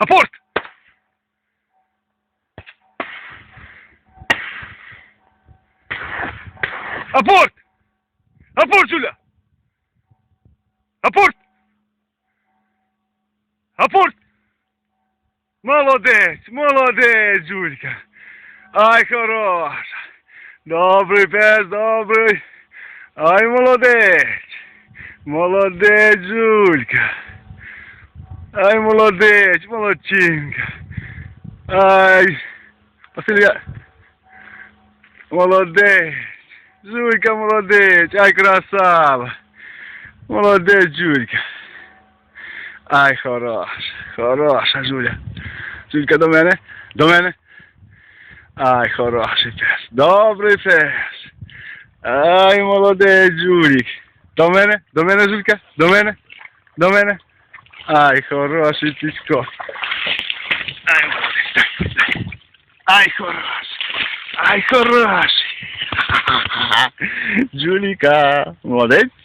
Апорт! Апорт! Апорт, Жуля! Апорт! Апорт! Молодець, молодець, Жулька. Ай, хороша. Добрий пес, добрий. Ай, молодець. Молодець, Жулька. Ai, molodete, molotinga. Ai, auxiliar. Molodete. Júlica, molodete. Ai, graçala. Molodete, Júlica. Ai, chorocha. Chorocha, Júlia. Júlica, domene. Domene. Ai, chorocha, i pes. Dobry. Ai, molodete, Júlica. Domene, domene, Júlica. Domene, domene. Ай, хороший пісько. Ай. Ай, хороший. Ай, хороший. Джуліка. Молодець.